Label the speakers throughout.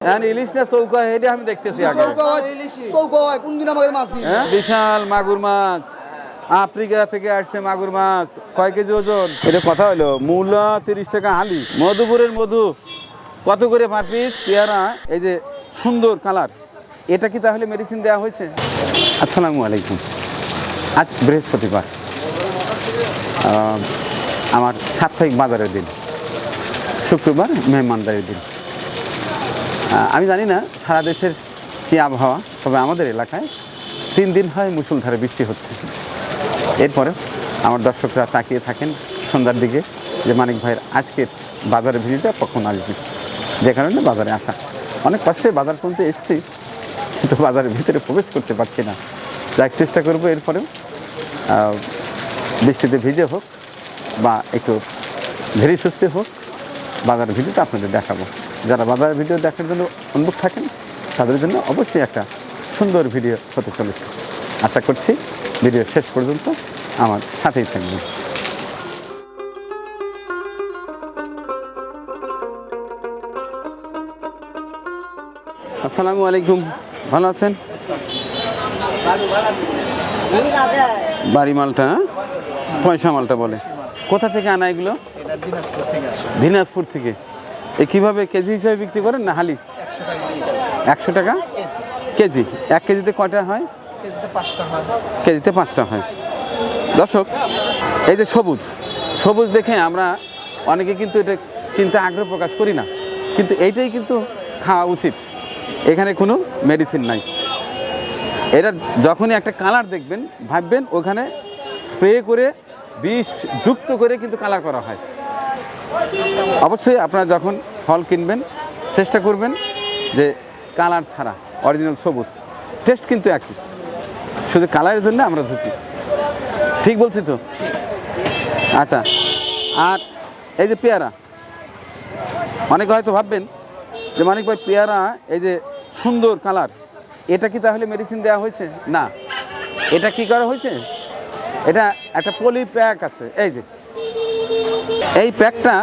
Speaker 1: এখন ইলিশ না চৌকা এটা আমি দেখতেছি আগে।
Speaker 2: হয় হয় মাছ
Speaker 1: হ্যাঁ? বিশাল মাগুর মাছ। আফ্রিকা থেকে আসছে মাগুর মাছ। কয় কেজি ওজন? এটা কথা হলো মূল্য তিরিশ টাকা হালি। মধুপুরের মধু। কত করে পার পিস? পেয়ারা এই যে সুন্দর কালার। এটা কি তাহলে মেডিসিন দেওয়া হয়েছে? আসসালামু আলাইকুম। আজ বৃহস্পতিবার। আমার সাপ্তাহিক বাজারের দিন। শুক্রবার মেহমানদারির দিন। আমি জানি না, সারা দেশের কী আবহাওয়া, তবে আমাদের এলাকায় তিন দিন হয় মুসুলধারে বৃষ্টি হচ্ছে। এরপরে আমার দর্শকরা তাকিয়ে থাকেন সন্ধ্যার দিকে যে মানিক ভাইয়ের আজকের বাজারের ভিড়টা কখন আসবে। যে কারণে বাজারে আসা। অনেক কষ্টে বাজার পর্যন্ত এসেছি, কিন্তু বাজারের ভিতরে প্রবেশ করতে পারছি না। যাক, চেষ্টা করব এরপরেও বৃষ্টিতে ভিজে হোক বা একটু ধীরে সুস্থে হোক বাজার ভিডিওটা আপনাদের দেখাবো। যারা বাজার ভিডিও দেখার জন্য উন্মুখ থাকেন তাদের জন্য অবশ্যই একটা সুন্দর ভিডিও হতে চলেছে। আশা করছি ভিডিও শেষ পর্যন্ত আমার সাথেই থাকবেন। আসসালামু আলাইকুম ভালো আছেন? বাড়ি মালটা হ্যাঁ? পয়সা মালটা বলে। কোথা থেকে আনা এগুলো? দিনাজপুর থেকে? এ কীভাবে কেজি হিসাবে বিক্রি করেন না হালি? একশো টাকা? কেজি। এক কেজিতে কয়টা হয়? কেজিতে পাঁচটা হয়। দর্শক, এই যে সবুজ সবুজ দেখে আমরা অনেকে কিন্তু এটা কিনতে আগ্রহ প্রকাশ করি না। কিন্তু এইটাই কিন্তু খাওয়া উচিত। এখানে কোনো মেডিসিন নাই। এটা যখনই একটা কালার দেখবেন, ভাববেন ওখানে স্প্রে করে বিষ যুক্ত করে কিন্তু কালার করা হয়। অবশ্যই আপনারা যখন ফল কিনবেন, চেষ্টা করবেন যে কালার ছাড়া অরিজিনাল সবুজ। টেস্ট কিন্তু একই। শুধু কালারের জন্য আমরা ঝুঁকি ঠিক বলছি তো? আচ্ছা আর এই যে পেয়ারা, অনেকে হয়তো ভাববেন যে মানিক ভাই, পেয়ারা এই যে সুন্দর কালার, এটা কি তাহলে মেডিসিন দেওয়া হয়েছে? না। এটা কি করা হয়েছে? এটা একটা পলি প্যাক আছে। এই যে এই প্যাকটা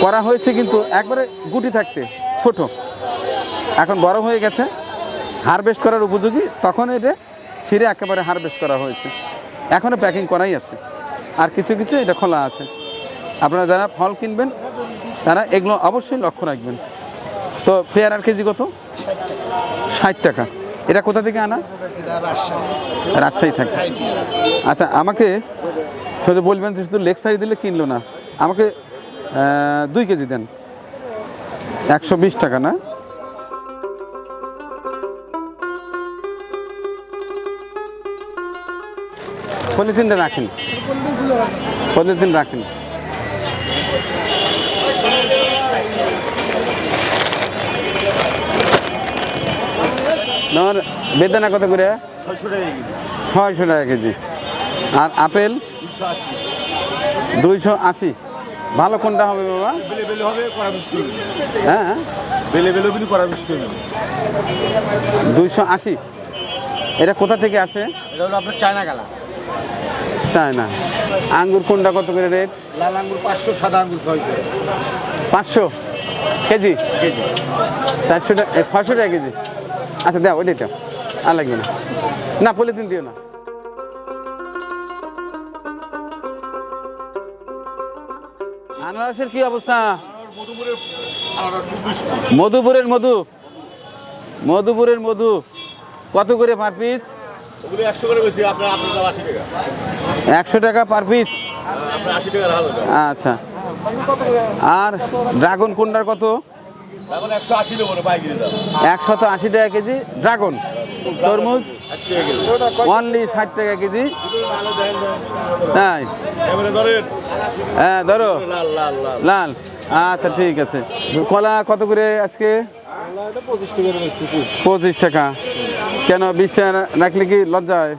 Speaker 1: করা হয়েছে কিন্তু একবারে গুটি থাকতে, ছোট। এখন বড় হয়ে গেছে, হারভেস্ট করার উপযোগী। তখন এটা ছিঁড়ে একেবারে হারভেস্ট করা হয়েছে। এখনও প্যাকিং করাই আছে। আর কিছু কিছু এটা খোলা আছে। আপনারা যারা ফল কিনবেন, তারা এগুলো অবশ্যই লক্ষ্য রাখবেন। তো পেয়ারার কেজি কত? ষাট টাকা। এটা কোথা থেকে আনা? রাজশাহী থেকে। আচ্ছা আমাকে শুধু বলবেন যে শুধু লেগ সাইড দিলে কিনলো না। আমাকে দুই কেজি দেন। একশো বিশ টাকা না? পলিথিনটা রাখেন। পলিথিন রাখেন। বেদানা কত করে? ছয়শো টাকা কেজি। আর আপেল? দুইশো আশি। ভালো কোনটা হবে বাবা?
Speaker 3: বেলে বেলে হবে কড়া মিষ্টি।
Speaker 1: হ্যাঁ হ্যাঁ।
Speaker 3: বেলে বেলে কিন্তু কড়া মিষ্টি হবে।
Speaker 1: দুইশো আশি। এটা কোথা থেকে আসে?
Speaker 3: এটা হলো আপনার চায়না গালা
Speaker 1: চায় না আঙ্গুর কোনটা কত করে রেট?
Speaker 3: লাল আঙ্গুর পাঁচশো সাদা আঙ্গুর ছয়শো।
Speaker 1: পাঁচশো। কেজি?
Speaker 3: কেজি।
Speaker 1: চারশো টাকা ছয়শো টাকা কেজি। আচ্ছা দাও ওইটাই দাও। আর লাগবে না। না পলিথিন দিও না। আনারসের কি অবস্থা? মধুপুরের মধু। মধুপুরের মধু। কত করে পার পিস
Speaker 3: একশো টাকা
Speaker 1: পার পিস আচ্ছা। আর ড্রাগন কোনটার কত?
Speaker 3: একশো আশি
Speaker 1: একশত টাকা কেজি ড্রাগন তরমুজ? অনলি ষাট টাকা কেজি। তাই হ্যাঁ ধরো।
Speaker 3: লাল
Speaker 1: আচ্ছা ঠিক আছে। কলা কত করে আজকে?
Speaker 3: পঁচিশ টাকা বেচতেছি
Speaker 1: পঁচিশ টাকা। কেন বিশ টাকা রাখলে কি লজ্জা হয়?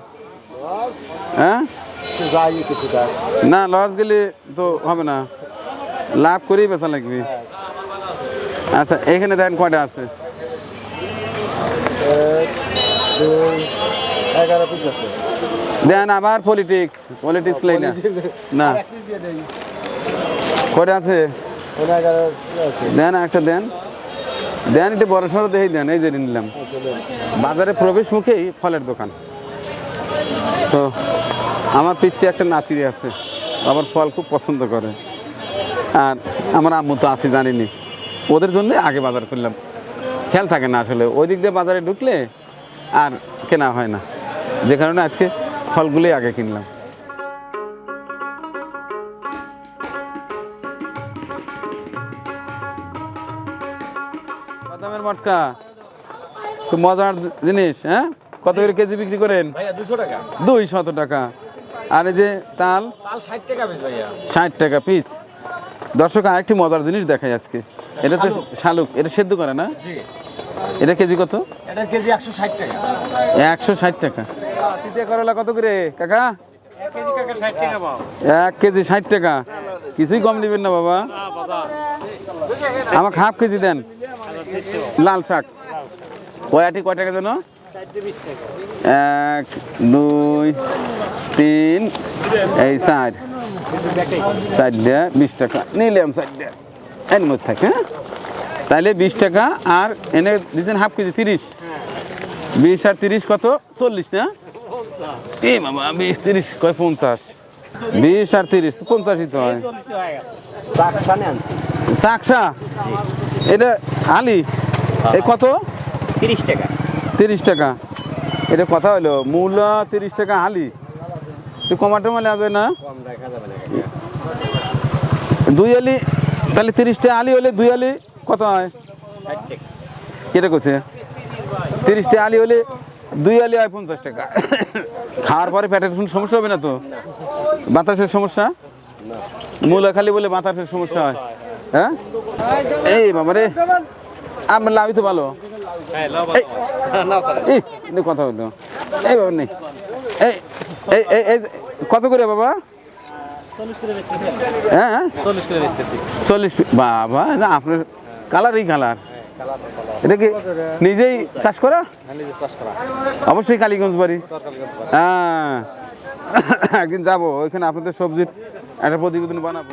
Speaker 1: হ্যাঁ? না লস গেলে তো হবে না। লাভ করেই বেচা লাগবে। আচ্ছা এখানে দেখেন কয়টা আছে।
Speaker 3: এগারো পিস আছে।
Speaker 1: দেন আবার পলিটিক্স পলিটিক্স লাই না। কয়টা আছে? দেন একটা দেন। দেন এটা বড় সড়ো দেখেই দেন এই যে নিলাম। বাজারে প্রবেশ মুখেই ফলের দোকান। তো আমার পিছিয়ে একটা নাতিরে আছে আবার ফল খুব পছন্দ করে। আর আমার আম্মু তো আছে জানিনি। ওদের জন্য আগে বাজার করলাম। খেয়াল থাকে না আসলে। ওই দিক দিয়ে বাজারে ঢুকলে আর কেনা হয় না। যে কারণে আজকে ফলগুলোই আগে কিনলাম। বাদামের মটকা। খুব মজার জিনিস হ্যাঁ? কত করে কেজি বিক্রি করেন?
Speaker 3: দুশো টাকা।
Speaker 1: দুই শত টাকা। আর এই যে তাল?
Speaker 3: তাল ষাট টাকা ভাইয়া।
Speaker 1: ষাট টাকা পিস দর্শক আরেকটি মজার জিনিস দেখায় আজকে। এটা তো শালুক। এটা সেদ্ধ করে না? এটা কেজি কত?
Speaker 3: এটার কেজি একশো ষাট টাকা।
Speaker 1: একশো ষাট টাকা। তিতে করলা কত করে কাকা?
Speaker 3: এক কেজি কাকা ষাট টাকা পাও।
Speaker 1: এক কেজি ষাট টাকা। কিছুই কম নেবেন না বাবা। আমাকে হাফ কেজি দেন। লাল শাক। কয়াটি কয় টাকা যেন? এক দুই তিন এই চার। চারটা বিশ টাকা। নিলাম চারটা এর মধ্যে থাকে হ্যাঁ? তাহলে বিশ টাকা আর এনে দিচ্ছেন হাফ কেজি তিরিশ। বিশ আর তিরিশ কত? চল্লিশ না? এ বাবা বিশ তিরিশ কয় পঞ্চাশ? বিশ আর তিরিশ তো পঞ্চাশই তো হয়। চাকসা? এটা আলি? এই কত?
Speaker 3: তিরিশ টাকা।
Speaker 1: তিরিশ টাকা। এটা কথা হলো মূল্য তিরিশ টাকা আলি? তুই কমাটো মানে হবে না? দুই আলি তাহলে তিরিশ টাকা আলি হলে দুই আলি কত হয়? কেটে করছে তিরিশ টাকা আলি হলে দুই আলি হয় পঞ্চাশ টাকা। খাওয়ার পরে পেটের সমস্যা হবে না তো? বাতাসের সমস্যা? মূলা খালি বলে বাতাসের সমস্যা হয়। হ্যাঁ? এই বাবা রে আমার লাভই তো ভালো।
Speaker 3: হ্যাঁ
Speaker 1: এই কথা হতো এই বাবা নেই এই এই এই এই কত করে বাবা? হ্যাঁ
Speaker 3: চল্লিশ করে বেচতেছি।
Speaker 1: বাবা না আপনার কালারই কালার এটা কি নিজেই চাষ করা?
Speaker 3: হ্যাঁ
Speaker 1: অবশ্যই কালীগঞ্জ বাড়ি। হ্যাঁ। একদিন যাব ওইখানে আপনাদের সবজির একটা প্রতিবেদন বানাবো।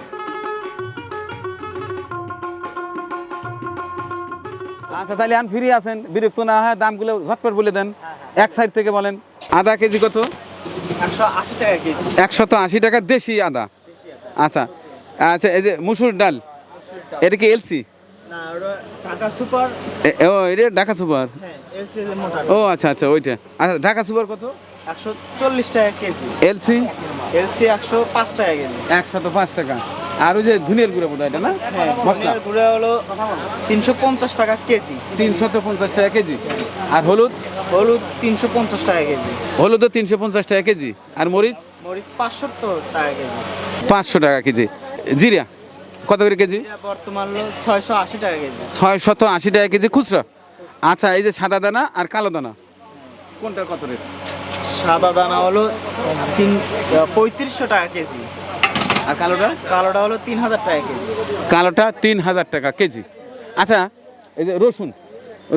Speaker 1: আচ্ছা তাহলে আন ফ্রি আছেন বিরক্ত না হয় দামগুলো ঝটপট বলে দেন। এক সাইড থেকে বলেন আদা কেজি কত?
Speaker 2: একশো আশি টাকা কেজি।
Speaker 1: একশত আশি টাকা দেশি আদা। আচ্ছা আচ্ছা এই যে মুসুর ডাল। এটা কি এলসি? ও এটা ঢাকা সুপার?
Speaker 2: হ্যাঁ
Speaker 1: ও আচ্ছা আচ্ছা ওইটা। আচ্ছা ঢাকা সুপার কত?
Speaker 2: একশো চল্লিশ টাকা কেজি।
Speaker 1: এলসি?
Speaker 2: এলসি একশো পাঁচ টাকা কেজি।
Speaker 1: একশত পাঁচ টাকা। আর ওই যে ধুনের গুঁড়ো বোধ হয় এটা না?
Speaker 2: হ্যাঁ
Speaker 1: মশলা?
Speaker 2: গুঁড়া হলো তিনশো পঞ্চাশ টাকা কেজি।
Speaker 1: তিনশত পঞ্চাশ টাকা কেজি। আর হলুদ?
Speaker 2: হলুদ তিনশো পঞ্চাশ টাকা কেজি।
Speaker 1: হলুদও তিনশো পঞ্চাশ টাকা কেজি। আর মরিচ?
Speaker 2: মরিচ পাঁচশো টাকা কেজি।
Speaker 1: পাঁচশো টাকা কেজি। জিরা কত করে কেজি?
Speaker 2: বর্তমান ছয়শো আশি টাকা কেজি।
Speaker 1: ছয় শত আশি টাকা কেজি খুচরা। আচ্ছা এই যে সাদা দানা আর কালো দানা কোনটার কত রেট?
Speaker 2: সাদা দানা হলো তিন পঁয়ত্রিশশো টাকা কেজি।
Speaker 1: আর কালোটা?
Speaker 2: কালোটা হলো তিন হাজার টাকা কেজি।
Speaker 1: কালোটা তিন হাজার টাকা কেজি। আচ্ছা এই যে রসুন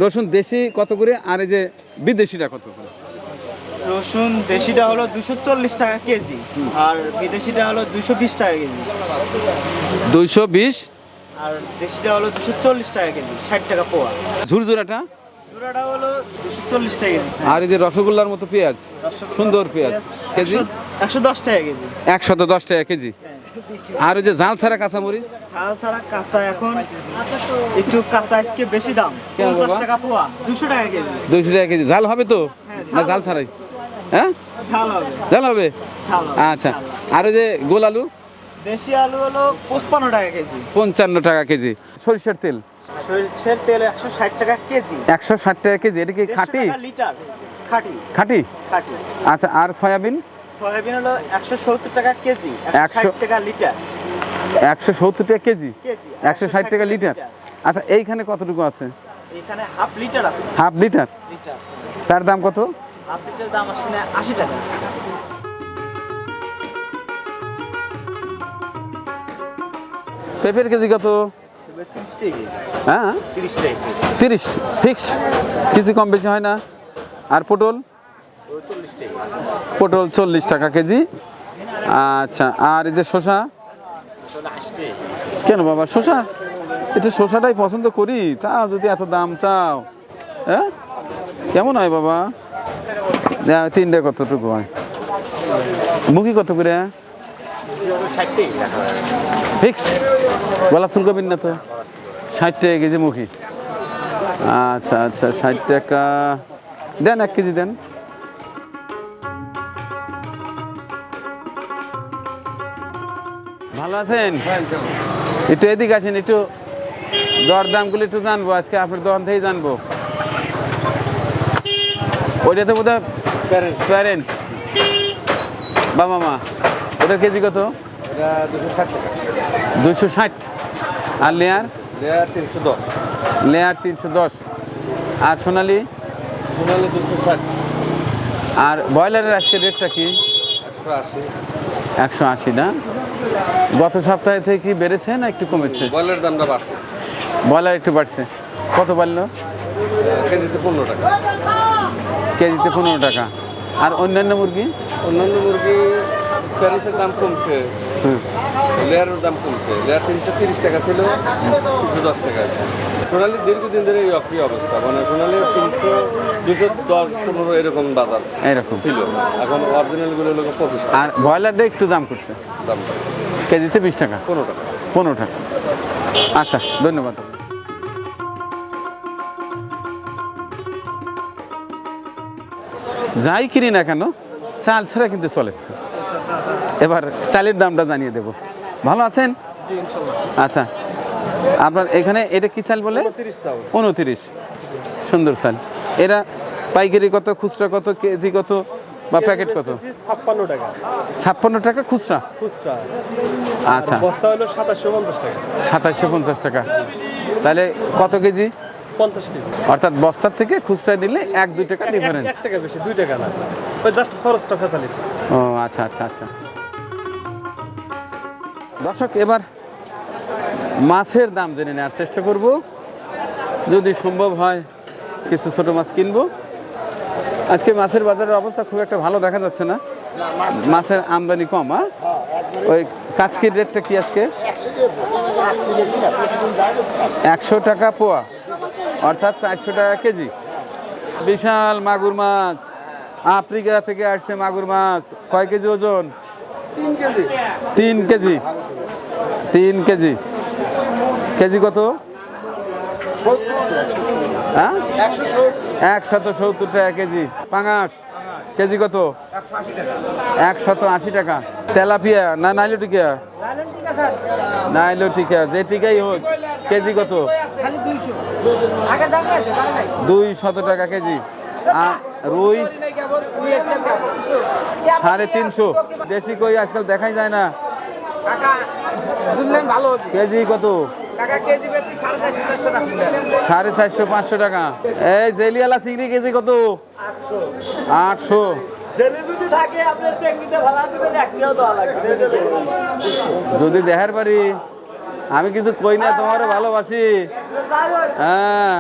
Speaker 1: রসুন দেশি কত করে আর এই যে বিদেশিটা কত করে?
Speaker 2: রসুন দেশিটা হলো দুশো চল্লিশ টাকা কেজি আর বিদেশিটা হলো দুশো বিশ টাকা কেজি।
Speaker 1: দুইশো বিশ?
Speaker 2: আর দেশিটা হলো দুশো চল্লিশ টাকা কেজি ষাট টাকা পোয়া।
Speaker 1: ঝুরঝুরাটা?
Speaker 2: হলো দুশো চল্লিশ টাকা কেজি।
Speaker 1: আর এই যে রসগোল্লার মতো পেঁয়াজ সুন্দর পেঁয়াজ কেজি?
Speaker 2: একশো দশ টাকা কেজি।
Speaker 1: একশত দশ টাকা কেজি। আর ওই যে ঝাল ছাড়া কাঁচামরিচ?
Speaker 2: ছাল ছাড়া কাঁচা এখন একটু কাঁচা আজকে বেশি দাম? পঞ্চাশ টাকা পোয়া দুশো টাকা কেজি।
Speaker 1: দুইশো টাকা কেজি। ঝাল হবে তো?
Speaker 2: হ্যাঁ,
Speaker 1: না
Speaker 2: ঝাল
Speaker 1: ঝাল ছাড়াই? হ্যাঁ?
Speaker 2: ঝাল হবে।
Speaker 1: আচ্ছা। আর ওই যে গোল আলু?
Speaker 2: দেশি আলু হলো পঁচপান্ন টাকা কেজি।
Speaker 1: পঞ্চান্ন টাকা কেজি। সরিষার তেল?
Speaker 2: সরিষার তেল একশো ষাট টাকা কেজি।
Speaker 1: একশো ষাট টাকা কেজি। এটা কি খাঁটি?
Speaker 2: লিটার। খাঁটি।
Speaker 1: খাঁটি?
Speaker 2: খাঁটি।
Speaker 1: আচ্ছা আর সয়াবিন?
Speaker 2: সয়াবিন হলো একশো সত্তর টাকা কেজি। একশো টাকা লিটার।
Speaker 1: একশো সত্তর টাকা কেজি?
Speaker 2: কেজি
Speaker 1: একশো ষাট টাকা লিটার। আচ্ছা এইখানে কতটুকু আছে?
Speaker 2: এখানে হাফ লিটার আছে।
Speaker 1: Half litre?
Speaker 2: লিটার।
Speaker 1: তার দাম কত?
Speaker 2: হাফ দাম আসবে আশি টাকা।
Speaker 1: পেঁপের কেজি কত? হ্যাঁ?
Speaker 2: তিরিশ
Speaker 1: তিরিশ ফিক্সড? কিছু কম বেশি হয় না? আর পটল? পটল চল্লিশ টাকা কেজি। আচ্ছা আর এই যে শসা? কেন বাবা শসা? এটা শসাটাই পছন্দ করি তা যদি এত দাম চাও। হ্যাঁ? কেমন হয় বাবা? তিনটে কতটুকু হয়? মুখি কত করে ফিক্সড গলা ফুলকপির না তো? ষাট টাকা কেজি মুখি। আচ্ছা আচ্ছা ষাট টাকা। দেন এক কেজি, দেন। ভালো আছেন? একটু এদিকে আছেন একটু দর দামগুলো একটু জানব, আজকে আপনার দোকান থেকেই জানব। ওইটা তো বোধ হয় প্যারেন্টস বাবা মা ওটার কেজি কত?
Speaker 3: দুশো ষাট
Speaker 1: আর লেয়ার
Speaker 3: লেয়ার তিনশো দশ।
Speaker 1: লেয়ার তিনশো দশ। আর সোনালি?
Speaker 3: সোনালি দুশো ষাট।
Speaker 1: আর ব্রয়লারের আজকে রেটটা কি?
Speaker 3: একশো আশি।
Speaker 1: একশো আশি না? গত সপ্তাহে থেকে কি বেড়েছে না একটু কমেছে?
Speaker 3: বয়লের দামটা বাড়ছে।
Speaker 1: ব্রয়লার একটু বাড়ছে। কত বাড়লো?
Speaker 3: কেজিতে পনেরো টাকা।
Speaker 1: কেজিতে পনেরো টাকা। আর অন্যান্য মুরগি?
Speaker 3: অন্যান্য মুরগি প্যারেন্সের দাম কমছে। লেয়ারের দাম কমছে। লেয়ার তিনশো তিরিশ টাকা ছিল তিনশো দশ টাকা আছে। সোনালি দীর্ঘদিন ধরে এই অপ্রিয় অবস্থা। মানে সোনালি তিনশো দুশো দশ পনেরো এরকম বাজার
Speaker 1: এইরকম
Speaker 3: ছিল। এখন অরিজিনালগুলো লোক পঁচিশ
Speaker 1: আর ব্রয়লারটা একটু দাম করছে?
Speaker 3: দাম
Speaker 1: কেজিতে বিশ টাকা?
Speaker 3: পনেরো টাকা।
Speaker 1: পনেরো টাকা। আচ্ছা ধন্যবাদ। যাই কিনি না কেন চাল ছাড়া কিন্তু চলে। এবার চালের দামটা জানিয়ে দেব। ভালো আছেন? আচ্ছা আপনার এখানে এটা কি চাল বলে? উনতিরিশ সুন্দর চাল। এরা পাইকারি কত খুচরা কত কেজি কত বা প্যাকেট কত?
Speaker 3: ছাপ্পান্ন টাকা।
Speaker 1: ছাপ্পান্ন টাকা খুচরা?
Speaker 3: খুচরা।
Speaker 1: আচ্ছা।
Speaker 3: বস্তা হলো সাতাশশো পঞ্চাশ টাকা।
Speaker 1: সাতাশশো পঞ্চাশ টাকা। তাহলে কত কেজি?
Speaker 3: পঞ্চাশ কেজি।
Speaker 1: অর্থাৎ বস্তার থেকে খুচরা নিলে এক দুই টাকা ডিফারেন্স
Speaker 3: এক টাকা বেশি দুই টাকা না। ওই জাস্ট খরচটা ফেসালি
Speaker 1: ও আচ্ছা আচ্ছা আচ্ছা। দর্শক এবার মাছের দাম জেনে নেওয়ার চেষ্টা করব। যদি সম্ভব হয় কিছু ছোট মাছ কিনবো। আজকে মাছের বাজারের অবস্থা খুব একটা ভালো দেখা যাচ্ছে না। মাছের আমদানি কম হ্যাঁ? ওই কাচকির রেটটা কি আজকে? একশো টাকা পোয়া। অর্থাৎ চারশো টাকা কেজি। বিশাল মাগুর মাছ। আফ্রিকা থেকে আসছে মাগুর মাছ। কয় কেজি ওজন? তিন কেজি। তিন কেজি। কেজি। কত? হ্যাঁ? একশত সত্তর টাকা কেজি। পাঙাশ। কেজি কত? একশত আশি টাকা। তেলাপিয়া না নাইলো নাইলো টিকা যে টিকাই হোক কেজি কত? দুই শত টাকা কেজি। আর রুই? সাড়ে তিনশো। দেশি কই আজকাল দেখাই যায় না। কেজি কত? সাড়ে চারশো পাঁচশো টাকা এই জেলিয়ালা চিংড়ি কেজি কত? আটশো। যদি দেখার পারি আমি কিছু কই না তোমার ভালোবাসি। হ্যাঁ।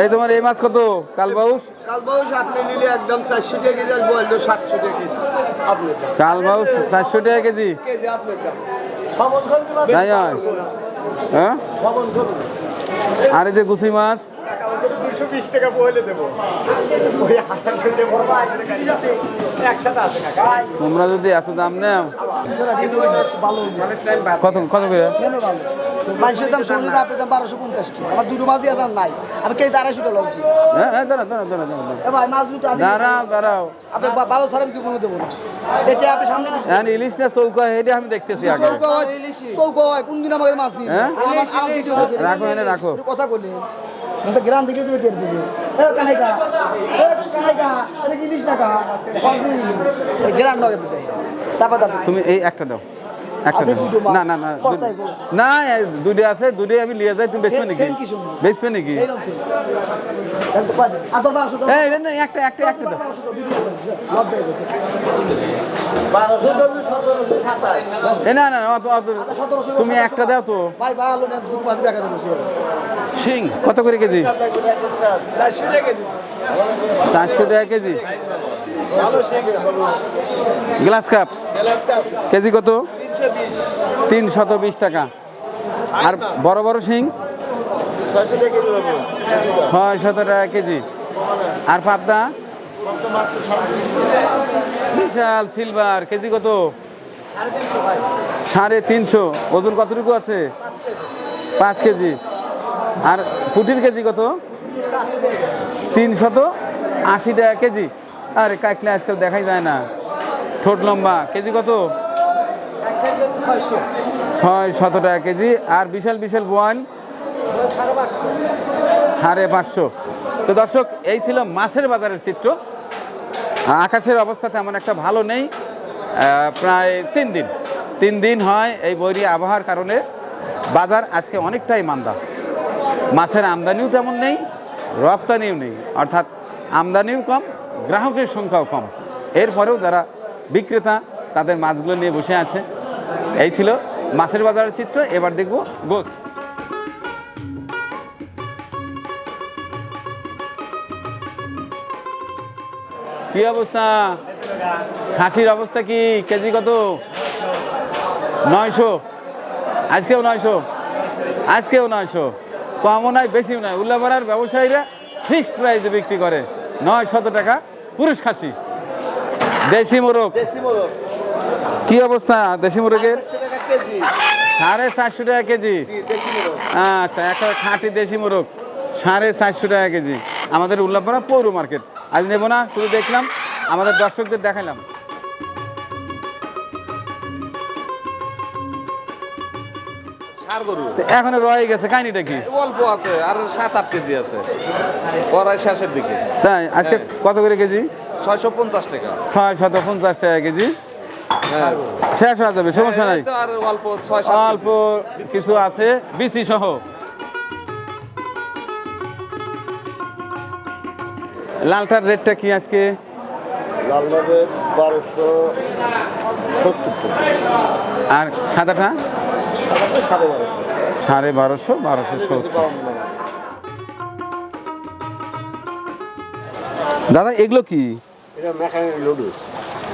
Speaker 1: এই তোমার এই মাছ কত? কালবাউস?
Speaker 4: কালবাউস আপনি নিলে একদম চারশো টাকা কেজি আর বলল সাতশো টাকা কেজি।
Speaker 1: কালবাউস চারশো টাকা কেজি। তাই হয়। হ্যাঁ? আর এই যে গুছি মাছ?
Speaker 4: দুশো বিশ টাকা পয়লে দেবো। ওই আঠারোশো দেবো একসাথে আছে কাকা।
Speaker 1: তোমরা যদি এত দাম নেও। কত কত করে?
Speaker 5: মানুষের দাম আপনার দাম বারোশো পঞ্চাশ টাকা আমার দুটো মাছ দিয়ে দাম নাই। আমি কেজি আড়াইশো টাকা লাগছি
Speaker 1: হ্যাঁ হ্যাঁ
Speaker 5: ভাই মাছ দুটো
Speaker 1: দাঁড়াও দাঁড়াও।
Speaker 5: ছাড়া কোনো দেবো না। এটা আপনি সামনে
Speaker 1: হ্যাঁ ইলিশ না চৌকা এটা আমি দেখতেছি আগে।
Speaker 5: চৌকা হয়। চৌকা কোন দিন আমাকে মাছ নিয়ে? আমার আমার ভিডিও হয়েছে।
Speaker 1: রাখো এনে রাখো।
Speaker 5: কথা তো গ্রাম তুমি টের পেলে এ কানাইকা। এ কানাইকা। এটা কি ইলিশ টাকা গ্রাম নগে পেতে তারপর তারপর।
Speaker 1: তুমি এই একটা দাও। একটা। না না না। না আছে দুটো আমি নিয়ে যাই তুমি বেচবে নাকি। বেচবে নাকি? একটা একটা একটা দাও। এ না না না, অত- অত- তুমি একটা দাও তো।
Speaker 5: ভাই ভালো না দু পাঁচ টাকা
Speaker 1: কত করে কেজি? চারশো টাকা কেজি। Glass cup. কেজি কত? তিন শত বিশ টাকা। আর বড় বড় শিং? ছয় শত টাকা কেজি। আর পাবদা? বিশাল সিলভার কেজি কত? সাড়ে তিনশো। ওজন কতটুকু আছে? পাঁচ কেজি। আর পুটির কেজি কত? তিনশত আশি টাকা কেজি। আরে কাকলে আজকাল দেখাই যায় না। ঠোঁট লম্বা। কেজি কত? ছয় শত টাকা কেজি। আর বিশাল বিশাল বোয়ান? সাড়ে পাঁচশো। তো দর্শক, এই ছিল মাছের বাজারের চিত্র। আকাশের অবস্থা তেমন একটা ভালো নেই। প্রায় তিন দিন। তিন দিন হয় এই বৈরী আবহাওয়ার কারণে। বাজার আজকে অনেকটাই মান্দা। মাছের আমদানিও তেমন নেই, রপ্তানিও নেই। অর্থাৎ আমদানিও কম, গ্রাহকের সংখ্যাও কম। এরপরেও যারা বিক্রেতা তাদের মাছগুলো নিয়ে বসে আছে। এই ছিল মাছের বাজারের চিত্র, এবার দেখব গোছ। কি অবস্থা? খাসির অবস্থা কি? কেজি কত? নয়শো। আজকেও নয়শো। আজকেও নয়শো। কমও নয় বেশিও নয় উল্লাপাড়ার ব্যবসায়ীরা ফিক্সড প্রাইসে বিক্রি করে। নয় শত টাকা পুরুষ খাসি। দেশি মোরগ। কি অবস্থা? দেশি মোরগের? সাড়ে চারশো টাকা কেজি। আচ্ছা একটা খাঁটি দেশি মোরগ সাড়ে চারশো টাকা কেজি। আমাদের উল্লাপাড়া পৌর মার্কেট। আজ নেব না শুধু দেখলাম আমাদের দর্শকদের দেখালাম এখনও রয়ে গেছে কাহিনিটা কি?
Speaker 3: অল্প আছে আর সাত আট কেজি আছে। পড়ায় শেষের দিকে।
Speaker 1: তাই আজকে কত করে কেজি?
Speaker 3: ছয়শো পঞ্চাশ টাকা।
Speaker 1: ছয় শত পঞ্চাশ টাকা কেজি।
Speaker 3: হ্যাঁ।
Speaker 1: শেষ হয়ে যাবে সমস্যা নাই।
Speaker 3: এই তো আর অল্প
Speaker 1: কিছু আছে বিচি সহ। লালটার রেটটা কি আজকে?
Speaker 6: লালবাগের বারোশো সত্তর
Speaker 1: আর সাদাটা?
Speaker 6: সাড়ে বারোশো।
Speaker 1: সাড়ে বারোশো বারোশো সত্তর। দাদা এগুলো কি?
Speaker 6: এটা মেকানিক লুডুস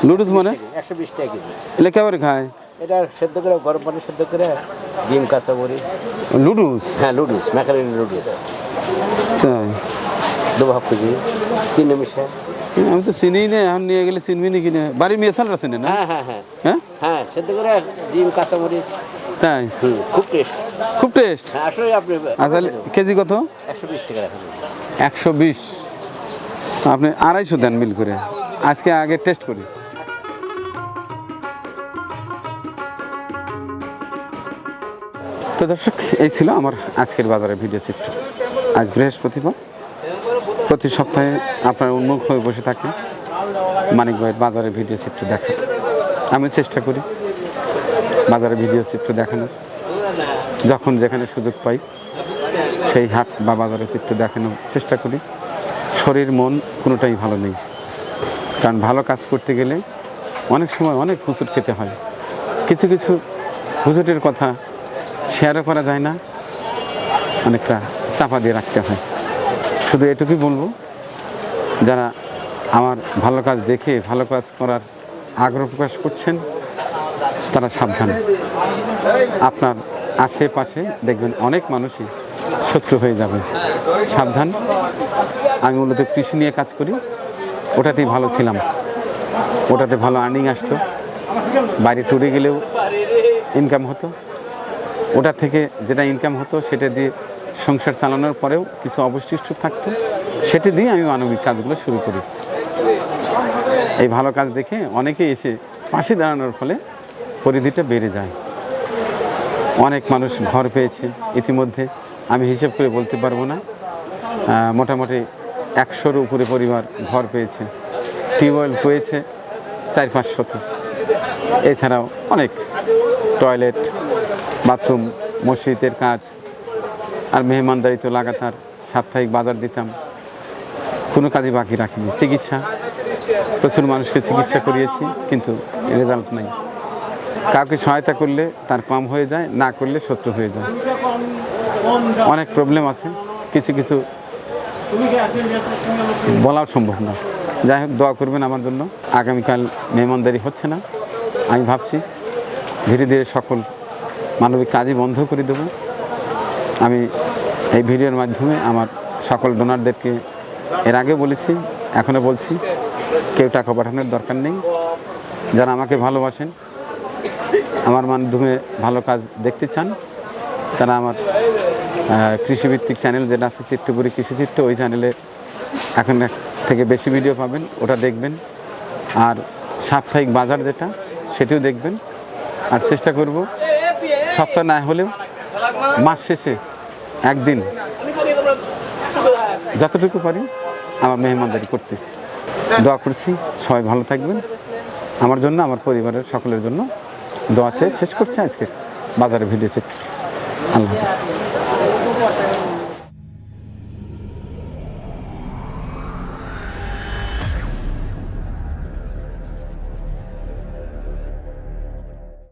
Speaker 1: লুডুস মানে?
Speaker 6: একশো বিশ টাকা কেজি।
Speaker 1: এগুলো কেমন খায়?
Speaker 6: এটা সেদ্ধ করে গরম পানি সেদ্ধ করে ডিম কাঁচা মরি
Speaker 1: লুডুস
Speaker 6: হ্যাঁ লুডুস মেকানিক লুডুস
Speaker 1: তাই।
Speaker 6: দু হাফ কেজি তিন মিশে
Speaker 1: আমি তো চিনি না এখন নিয়ে গেলে চিনবি নাকি না? বাড়ি মেয়ে চাল আছে না?
Speaker 6: হ্যাঁ হ্যাঁ হ্যাঁ।
Speaker 1: হ্যাঁ?
Speaker 6: হ্যাঁ সেদ্ধ করে ডিম কাঁচা মরি
Speaker 1: তাই?
Speaker 6: খুব টেস্ট।
Speaker 1: খুব টেস্ট?
Speaker 6: হ্যাঁ আসলে আপনি
Speaker 1: আচ্ছা কেজি কত?
Speaker 6: একশো বিশ টাকা
Speaker 1: একশো বিশ। আপনি আড়াইশো দেন মিল করে। আজকে আগে টেস্ট করি। তো দর্শক, এই ছিল আমার আজকের বাজারের ভিডিও চিত্র। আজ বৃহস্পতিবার। প্রতি সপ্তাহে আপনার উন্মুখ হয়ে বসে থাকেন। মানিক ভাইয়ের বাজারের ভিডিও চিত্র দেখা আমি চেষ্টা করি বাজারের ভিডিও চিত্র দেখানোর। যখন যেখানে সুযোগ পাই, সেই হাট বা বাজারের চিত্র দেখানোর চেষ্টা করি। শরীর, মন কোনোটাই ভালো নেই। কারণ ভালো কাজ করতে গেলে অনেক সময় অনেক হুচুট খেতে হয়। কিছু কিছু হুচুটের কথা শেয়ারও করা যায় না, অনেকটা চাপা দিয়ে রাখতে হয়। শুধু এটুকুই বলব, যারা আমার ভালো কাজ দেখে, ভালো কাজ করার আগ্রহ প্রকাশ করছেন, তারা সাবধান। আপনার আশেপাশে দেখবেন অনেক মানুষই শত্রু হয়ে যাবে। সাবধান। আমি মূলত কৃষি নিয়ে কাজ করি। ওটাতেই ভালো ছিলাম। ওটাতে ভালো আর্নিং আসতো। বাইরে ট্যুরে গেলেও ইনকাম হতো। ওটা থেকে যেটা ইনকাম হতো, সেটা দিয়ে সংসার চালানোর পরেও কিছু অবশিষ্ট থাকতো। সেটা দিয়ে আমি মানবিক কাজগুলো শুরু করি। এই ভালো কাজ দেখে অনেকে এসে পাশে দাঁড়ানোর ফলে পরিধিটা বেড়ে যায়। অনেক মানুষ ঘর পেয়েছে। ইতিমধ্যে আমি হিসেব করে বলতে পারব না। মোটামুটি একশোর উপরে পরিবার ঘর পেয়েছে। টিউবওয়েল পেয়েছে চার পাঁচশত এছাড়াও অনেক টয়লেট, বাথরুম, মসজিদের কাজ আর মেহমানদারি তো লাগাতার সাপ্তাহিক বাজার দিতাম। কোনো কাজই বাকি রাখিনি। চিকিৎসা, প্রচুর মানুষকে চিকিৎসা করিয়েছি, কিন্তু রেজাল্ট নাই। কাউকে সহায়তা করলে তার কম হয়ে যায়, না করলে শত্রু হয়ে যায়। অনেক প্রবলেম আছে। কিছু কিছু বলাও সম্ভব না। যাই হোক, দোয়া করবেন আমার জন্য। আগামীকাল মেহমানদারি হচ্ছে না, আমি ভাবছি ধীরে ধীরে সকল মানবিক কাজই বন্ধ করে দেব। আমি এই ভিডিওর মাধ্যমে আমার সকল ডোনারদেরকে এর আগে বলেছি, এখনও বলছি, কেউ টাকা পাঠানোর দরকার নেই। যারা আমাকে ভালোবাসেন, আমার মাধ্যমে ভালো কাজ দেখতে চান, তারা আমার কৃষিভিত্তিক চ্যানেল যেটা আছে চিত্রপুরি কৃষিচিত্র ওই চ্যানেলে এখন থেকে বেশি ভিডিও পাবেন, ওটা দেখবেন। আর সাপ্তাহিক বাজার যেটা, সেটিও দেখবেন। আর চেষ্টা করব, সপ্তাহ না হলেও মাস শেষে একদিন যতটুকু পারি আমার মেহমানদারি করতে দোয়া করছি। সবাই ভালো থাকবেন। আমার জন্য, আমার পরিবারের সকলের জন্য দোয়া চেয়ে শেষ করছি আজকে বাজারে ভিডিও চেক আল্লাহ হাফিজ। Gracias.